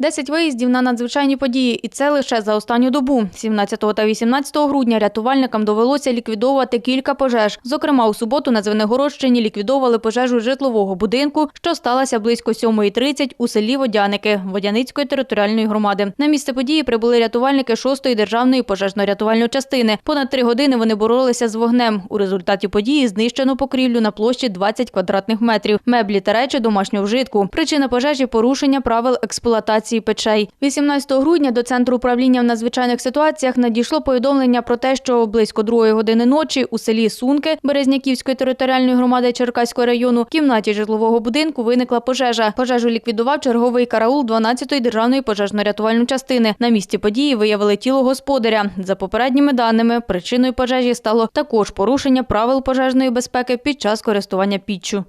Десять виїздів на надзвичайні події, і це лише за останню добу. 17 та 18 грудня рятувальникам довелося ліквідовувати кілька пожеж. Зокрема, у суботу на Звенигородщині ліквідовували пожежу житлового будинку, що сталася близько 7.30 у селі Водяники Водяницької територіальної громади. На місце події прибули рятувальники 6-ї державної пожежно-рятувальної частини. Понад три години вони боролися з вогнем. У результаті події знищено покрівлю на площі 20 квадратних метрів, меблі та речі домашнього вжитку. Причина пожежі – порушення правил експлуатації печей. 18 грудня до Центру управління в надзвичайних ситуаціях надійшло повідомлення про те, що близько другої години ночі у селі Сунки Березняківської територіальної громади Черкаського району в кімнаті житлового будинку виникла пожежа. Пожежу ліквідував черговий караул 12-ї державної пожежно-рятувальної частини. На місці події виявили тіло господаря. За попередніми даними, причиною пожежі стало також порушення правил пожежної безпеки під час користування піччю.